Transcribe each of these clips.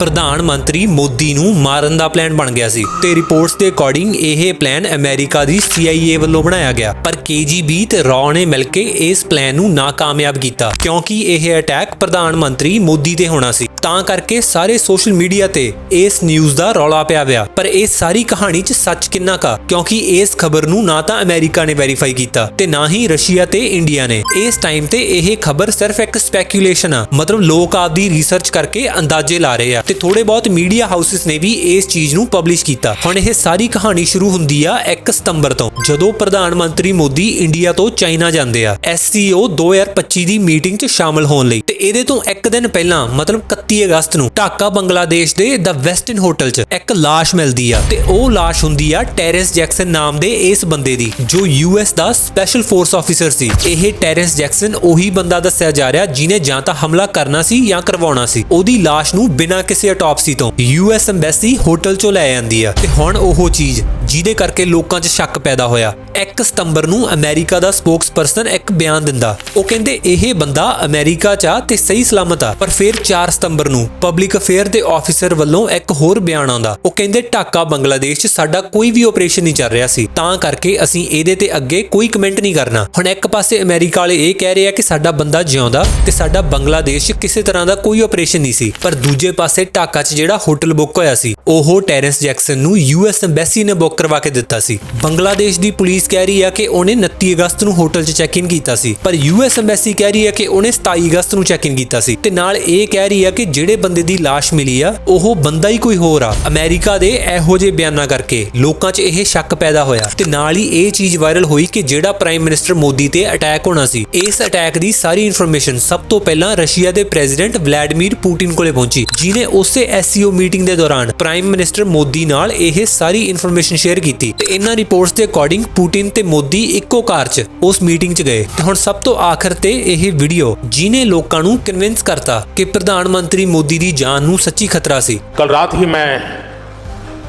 ਪ੍ਰਧਾਨ ਮੰਤਰੀ ਮੋਦੀ ਨੂੰ ਮਾਰਨ ਦਾ ਪਲਾਨ ਬਣ ਗਿਆ ਸੀ ਤੇ ਰਿਪੋਰਟਸ ਦੇ ਅਕੋਰਡਿੰਗ ਇਹ ਪਲਾਨ ਅਮਰੀਕਾ ਦੀ CIA ਵੱਲੋਂ ਬਣਾਇਆ ਗਿਆ। ਪਰ KGB ਤੇ ਰॉ ਨੇ ਮਿਲ ਕੇ ਇਸ ਪਲਾਨ ਨੂੰ ਨਾਕਾਮਯਾਬ ਕੀਤਾ, ਕਿਉਂਕਿ ਇਹ ਅਟੈਕ ਪ੍ਰਧਾਨ ਮੰਤਰੀ ਮੋਦੀ ਤੇ ਹੋਣਾ ਸੀ। ਤਾਂ ਕਰਕੇ ਸਾਰੇ ਸੋਸ਼ਲ ਮੀਡੀਆ ਤੇ ਇਸ ਨਿਊਜ਼ ਦਾ ਰੌਲਾ ਪਿਆ ਵਿਆ। ਪਰ ਇਹ ਸਾਰੀ ਕਹਾਣੀ 'ਚ ਸੱਚ ਕਿੰਨਾ ਕਾ ਕਿਉਂਕਿ ਇਸ ਖਬਰ ਨੂੰ ਨਾ ਤਾਂ ਅਮਰੀਕਾ ਨੇ ਵੈਰੀਫਾਈ ਕੀਤਾ ਤੇ ਨਾ ਹੀ ਰਸ਼ੀਆ ਤੇ ਇੰਡੀਆ ਨੇ। ਇਸ ਟਾਈਮ ਤੇ ਇਹ ਖਬਰ ਸਿਰਫ ਇੱਕ ਸਪੈਕੂਲੇਸ਼ਨ ਆ। ਮਤਲਬ ਲੋਕ ਆਪਦੀ ਰਿਸਰਚ ਕਰਕੇ ਅੰਦਾਜ਼ੇ ਲਾ ਰਹੇ ਆ। ਤੇ ਥੋੜੇ ਬਹੁਤ ਮੀਡੀਆ ਹਾਊਸਸ ਨੇ ਵੀ ਇਸ ਚੀਜ਼ ਨੂੰ ਪਬਲਿਸ਼ ਕੀਤਾ। ਹੁਣ ਇਹ ਸਾਰੀ ਕਹਾਣੀ ਸ਼ੁਰੂ ਹੁੰਦੀ ਆ 1 ਸਤੰਬਰ ਤੋਂ, ਜਦੋਂ ਪ੍ਰਧਾਨ ਮੰਤਰੀ ਮੋਦੀ ਇੰਡੀਆ ਤੋਂ ਚਾਈਨਾ ਜਾਂਦੇ ਆ। SCO 2025 ਦੀ ਮੀਟਿੰਗ 'ਚ ਸ਼ਾਮਲ ਹੋਣ ਲਈ। ਤੇ ਇਹਦੇ ਤੋਂ ਇੱਕ ਦਿਨ ਪਹਿਲਾਂ, ਮਤਲਬ 31 ਅਗਸਤ ਨੂੰ ਢਾਕਾ ਬੰਗਲਾਦੇਸ਼ ਦੇ ਦ ਵੈਸਟਰਨ ਹੋਟਲ 'ਚ ਇੱਕ ਲਾਸ਼ ਮਿਲਦੀ ਆ ਤੇ ਉਹ ਲਾਸ਼ ਹੁੰਦੀ ਆ ਟੈਰੈਸ ਜੈਕਸਨ ਨਾਮ ਦੇ ਇਸ ਬੰਦੇ ਦੀ, ਜੋ ਯੂਐਸ ਦਾ ਸਪੈਸ਼ਲ ਫੋਰਸ ਆਫੀਸਰ ਸੀ। ਇਹ ਟੈਰੈਸ ਜੈਕਸਨ ਉਹੀ ਬੰਦਾ ਦੱਸਿਆ ਜਾ ਰਿਹਾ ਜਿਨੇ ਜਾਂ ਤਾਂ ਹਮਲਾ ਕਰਨਾ ਸੀ ਜਾਂ ਕਰਵਾਉਣਾ ਸੀ। ਉਹਦੀ ਲਾਸ਼ ਨੂੰ ਬਿਨਾਂ ਕਿਸੇ ਅਟਾਪਸੀ ਤੋਂ ਯੂਐਸ ਐਮਬੈਸੀ ਹੋਟਲ 'ਚੋਂ ਲੈ ਆਂਦੀ ਆ ਤੇ ਹੁਣ ਉਹ ਚੀਜ਼ ਜਿਹਦੇ ਕਰਕੇ ਲੋਕਾਂ 'ਚ ਸ਼ੱਕ ਪੈਦਾ ਹੋਇਆ। 1 ਸਤੰਬਰ ਨੂੰ ਅਮਰੀਕਾ ਦਾ ਸਪੋਕਸਪਰਸਨ ਇੱਕ ਬਿਆਨ ਦਿੰਦਾ। ਉਹ ਕਹਿੰਦੇ, ਇਹ ਬੰਦਾ ਅਮਰੀਕਾ 'ਚ ਆ ਤੇ ਸਹੀ ਸਲਾਮਤ ਆ, ਪਰ ਫਿਰ 4 ਸਤੰਬਰ ਨੂੰ ਪਬਲਿਕ ਅਫੇਅਰ ਦੇ ਆਫੀਸਰ ਵੱਲੋਂ ਇੱਕ ਹੋਰ ਬਿਆਨ ਆਉਂਦਾ। ਉਹ ਕਹਿੰਦੇ, ਢਾਕਾ ਬੰਗਲਾਦੇਸ਼ 'ਚ ਸਾਡਾ ਕੋਈ ਵੀ ਆਪਰੇਸ਼ਨ ਨਹੀਂ ਚੱਲ ਰਿਹਾ ਸੀ। ਤਾਂ ਕਰਕੇ ਅਸੀਂ ਇਹਦੇ ਤੇ ਅੱਗੇ ਕੋਈ ਕਮੈਂਟ ਨਹੀਂ ਕਰਨਾ। ਹੁਣ ਇੱਕ ਪਾਸੇ ਅਮਰੀਕਾ ਵਾਲੇ ਇਹ ਕਹਿ ਰਹੇ ਆ ਕਿ ਸਾਡਾ ਬੰਦਾ ਜਿਉਂਦਾ ਤੇ ਸਾਡਾ ਬੰਗਲਾਦੇਸ਼ ਕਿਸੇ ਤਰ੍ਹਾਂ ਦਾ ਕੋਈ ਆਪਰੇਸ਼ਨ ਨਹੀਂ ਸੀ। ਪਰ ਦੂਜੇ ਪਾਸੇ ਢਾਕਾ 'ਚ ਜਿਹੜਾ ਹੋਟਲ ਬੁੱਕ ਹੋਇਆ ਸੀ, ਉਹ ਟੈਰੈਂਸ ਜੈਕਸਨ ਨੂੰ ਯੂਐਸ ਐਮਬੈਸੀ ਨੇ ਬੁੱਕ ਕਰਵਾ ਕੇ ਦਿੱਤਾ ਸੀ। ਬੰਗਲਾਦੇਸ਼ ਦੀ ਪੁਲਿਸ ਕਹਿ ਰਹੀ ਹੈ ਕਿ ਉਹਨੇ 29 ਅਗਸਤ ਨੂੰ ਹੋਟਲ 'ਚ ਚੈੱਕ ਇਨ ਕੀਤਾ ਸੀ, ਪਰ ਯੂਐਸ ਐਮਬੈਸੀ ਕਹਿ ਰਹੀ ਆ ਕਿ ਉਹਨੇ 27 ਅਗਸਤ ਨੂੰ ਚੈੱਕ ਇਨ ਕੀਤਾ ਸੀ ਤੇ ਨਾਲ ਇਹ ਕਹਿ ਰਹੀ ਹੈ ਕਿ ਜਿਹੜੇ ਬੰਦੇ ਦੀ ਲਾਸ਼ ਮਿਲੀ ਆ, ਉਹ ਬੰਦਾ ਹੀ ਕੋਈ ਹੋਰ ਆ। ਅਮਰੀਕਾ ਦੇ ਇਹੋ ਜਿਹੇ ਬਿਆਨਾਂ ਕਰਕੇ ਲੋਕਾਂ 'ਚ ਇਹ ਸ਼ੱਕ ਪੈਦਾ ਹੋਇਆ ਤੇ ਨਾਲ ਹੀ ਇਹ ਚੀਜ਼ ਵਾਇਰਲ ਹੋਈ ਕਿ ਜਿਹੜਾ ਪ੍ਰਾਈਮ ਮਿਨਿਸਟਰ ਮੋਦੀ ਤੇ ਅਟੈਕ ਹੋਣਾ ਸੀ, ਇਸ ਅਟੈਕ ਦੀ ਸਾਰੀ ਇਨਫੋਰਮੇਸ਼ਨ ਸਭ ਤੋਂ ਪਹਿਲਾਂ ਰਸ਼ੀਆ ਦੇ ਪ੍ਰੈਜ਼ੀਡੈਂਟ ਵਲੈਡੀਮੀਰ ਪੁਟਿਨ ਕੋਲੇ ਪਹੁੰਚੀ ਜਿਨੇ ਉਸੇ ਐਸਸੀਓ ਮੀਟਿੰਗ ਦੇ ਦੌਰਾਨ ਪ੍ਰਾਈਮ ਮਿਨਿਸਟਰ ਮੋਦੀ ਨਾਲ ਇਹ ਸਾਰੀ ਇਨਫੋਰਮੇਸ਼ਨ ਸ਼ੇਅਰ ਕੀਤੀ ਤੇ ਇਹਨਾਂ ਰਿਪੋਰਟਸ ਦੇ ਅਕੋਰਡਿੰਗ ਪੁਟਿਨ ਤੇ ਮੋਦੀ ਇੱਕੋ ਕਾਰ 'ਚ ਉਸ ਮੀਟਿੰਗ 'ਚ ਗਏ ਤੇ ਹੁਣ ਸਭ ਤੋਂ ਆਖਰ ਤੇ ਇਹ ਵੀਡੀਓ ਜਿਨੇ ਲੋਕਾਂ ਨੂੰ ਕਨਵਿੰਸ ਕਰਤਾ ਕਿ ਪ੍ਰਧਾਨ ਮੰਤਰੀ ਮੋਦੀ ਦੀ ਜਾਨ ਨੂੰ ਸੱਚੀ ਖਤਰਾ ਸੀ कल रात ही मैं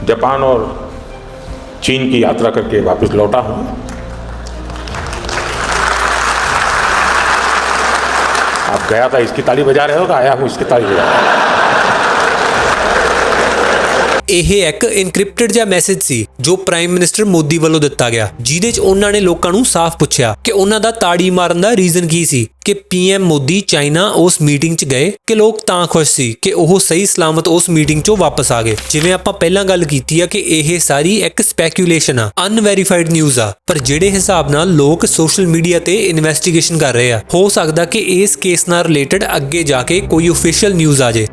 जापान और चीन की यात्रा करके वापस लौटा हूँ आप गया था इसकी ताली बजा रहे हो कि आया हूँ इसकी ताली बजा रहा हूं? ਇਹ ਇੱਕ ਇਨਕ੍ਰਿਪਟਡ ਜਿਹਾ ਮੈਸੇਜ ਸੀ, ਜੋ ਪ੍ਰਾਈਮ ਮਿਨਿਸਟਰ ਮੋਦੀ ਵੱਲੋਂ ਦਿੱਤਾ ਗਿਆ, ਜਿਹਦੇ 'ਚ ਉਹਨਾਂ ਨੇ ਲੋਕਾਂ ਨੂੰ ਸਾਫ਼ ਪੁੱਛਿਆ ਕਿ ਉਹਨਾਂ ਦਾ ਤਾੜੀ ਮਾਰਨ ਦਾ ਰੀਜ਼ਨ ਕੀ ਸੀ, ਕਿ ਪੀਐਮ ਮੋਦੀ ਚਾਈਨਾ ਉਸ ਮੀਟਿੰਗ 'ਚ ਗਏ, ਕਿ ਲੋਕ ਤਾਂ ਖੁਸ਼ ਸੀ ਕਿ ਉਹ ਸਹੀ ਸਲਾਮਤ ਉਸ ਮੀਟਿੰਗ 'ਚੋਂ ਵਾਪਸ ਆ ਗਏ। ਜਿਵੇਂ ਆਪਾਂ ਪਹਿਲਾਂ ਗੱਲ ਕੀਤੀ ਆ ਕਿ ਇਹ ਸਾਰੀ ਇੱਕ ਸਪੈਕੂਲੇਸ਼ਨ ਆ ਅਨਵੈਰੀਫਾਈਡ ਨਿਊਜ਼ ਆ, ਪਰ ਜਿਹੜੇ ਹਿਸਾਬ ਨਾਲ ਲੋਕ ਸੋਸ਼ਲ ਮੀਡੀਆ ਤੇ ਇਨਵੈਸਟੀਗੇਸ਼ਨ ਕਰ ਰਹੇ ਆ, ਹੋ ਸਕਦਾ ਕਿ ਇਸ ਕੇਸ ਨਾਲ ਰਿਲੇਟਡ ਅੱਗੇ ਜਾ ਕੇ ਕੋਈ ਅਫੀਸ਼ੀਅਲ ਨਿਊਜ਼ ਆ ਜੇ।